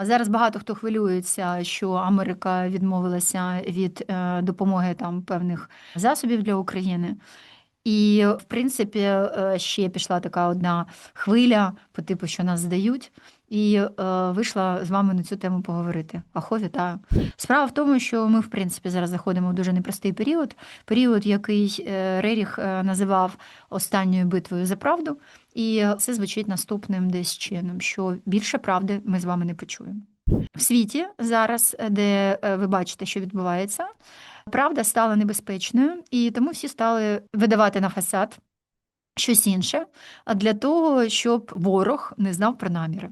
Зараз багато хто хвилюється, що Америка відмовилася від е, допомоги там певних засобів для України. І, в принципі, е, ще пішла така одна хвиля по типу, що нас здають, і е, вийшла з вами на цю тему поговорити. Ахо, вітаю. Справа в тому, що ми, в принципі, зараз заходимо в дуже непростий період, період, який е, Реріх е, називав останньою битвою за правду. І це звучить наступним десь чином, що більше правди ми з вами не почуємо. В світі зараз, де е, ви бачите, що відбувається, правда стала небезпечною, і тому всі стали видавати на фасад щось інше для того, щоб ворог не знав про наміри.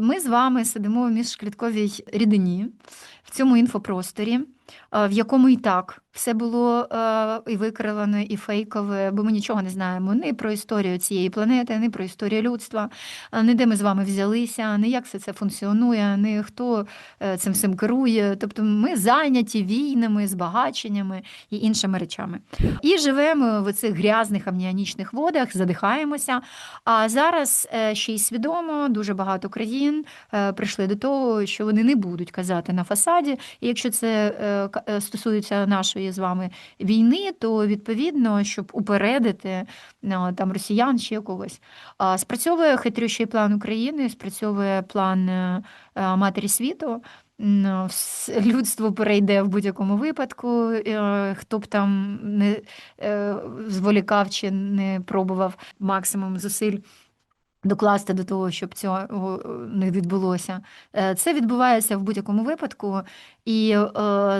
Ми з вами сидимо в міжклітковій рідині в цьому інфопросторі, в якому і так все було е, і викривлене, і фейкове, бо ми нічого не знаємо ні про історію цієї планети, ні про історію людства, а, ні де ми з вами взялися, ні як все це функціонує, ні хто е, цим всім керує. Тобто ми зайняті війнами, збагаченнями і іншими речами. І живемо в цих грязних амніонічних водах, задихаємося. А зараз е, ще й свідомо дуже багато країн е, прийшли до того, що вони не будуть казати на фасаді. І якщо це е, е, стосується нашої з вами війни, то відповідно, щоб упередити е, там росіян ще когось. Спрацьовує хитрющий план України, спрацьовує план е, е, матері світу. Людство перейде в будь-якому випадку, е, хто б там не е, зволікав чи не пробував максимум зусиль докласти до того, щоб цього е, не відбулося. Е, Це відбувається в будь-якому випадку, і е,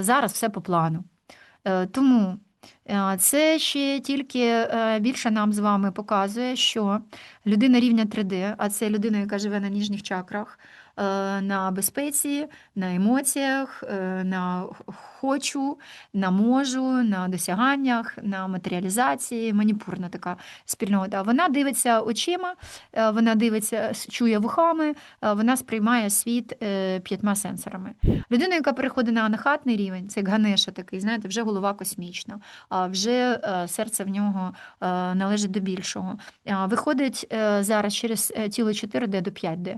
зараз все по плану. Тому це ще тільки більше нам з вами показує, що людина рівня 3D, а це людина, яка живе на ніжніх чакрах, на безпеці, на емоціях, е, на хочу, на можу, на досяганнях, на матеріалізації, маніпурна така спільнота. Вона дивиться очима, е, вона дивиться, чує вухами, е, вона сприймає світ е, п'ятьма сенсорами. Людина, яка переходить на анахатний рівень, це Ганеша такий, знаєте, вже голова космічна, а вже е, серце в нього е, належить до більшого. Виходить е, зараз через е, тіло 4D до 5D.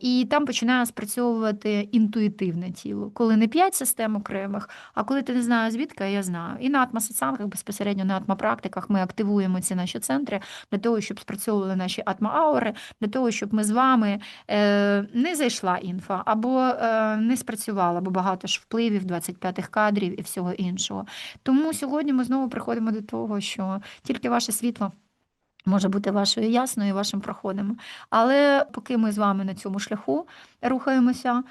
І там починає спрацьовувати інтуїтивне тіло, коли не 5 систем окремих, а коли ти не знаєш звідки, я знаю. І на атмасацангах, безпосередньо на атмапрактиках ми активуємо ці наші центри для того, щоб спрацьовували наші атмааури, для того, щоб ми з вами е, не зайшла інфа або е, не спрацювала, бо багато ж впливів, 25-х кадрів і всього іншого. Тому сьогодні ми знову приходимо до того, що тільки ваше світло. Може бути вашою ясною вашим проходом. Але поки ми з вами на цьому шляху рухаємося,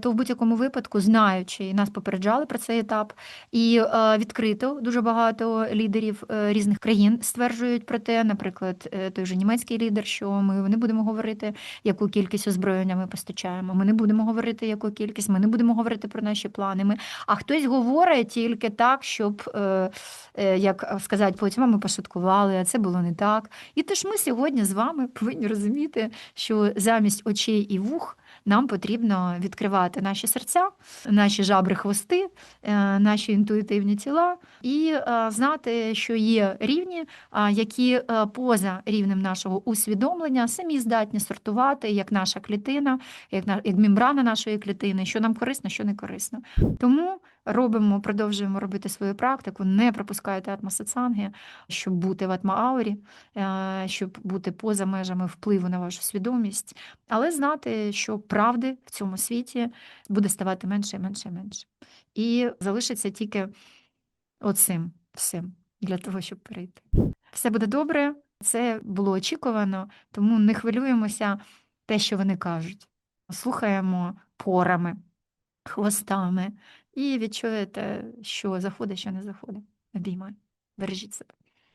то в будь-якому випадку, знаючи, нас попереджали про цей етап, і е, відкрито дуже багато лідерів е, різних країн стверджують про те, наприклад, е, той же німецький лідер, що ми не будемо говорити, яку кількість озброєння ми постачаємо. Ми не будемо говорити, яку кількість, ми не будемо говорити про наші плани. Ми... А хтось говорить тільки так, щоб, е, е, як сказати, потім «А ми пошуткували, а це було не так. І тож ми сьогодні з вами повинні розуміти, що замість очей і вух нам потрібно відкривати наші серця, наші жабри хвости, е, наші інтуїтивні тіла і е, знати, що є рівні, які е, поза рівнем нашого усвідомлення самі здатні сортувати, як наша клітина, як на- як мембрана нашої клітини, що нам корисно, що не корисно. Тому робимо, продовжуємо робити свою практику, не пропускайте атмасацанги, щоб бути в атмааурі, е, щоб бути поза межами впливу на вашу свідомість, але знати, що правди в цьому світі буде ставати менше і менше і менше. І залишиться тільки оцим всім для того, щоб перейти. Все буде добре, це було очікувано, тому не хвилюємося те, що вони кажуть. Слухаємо порами, хвостами і відчуєте, що заходить, що не заходить. Обіймай. Бережіть себе.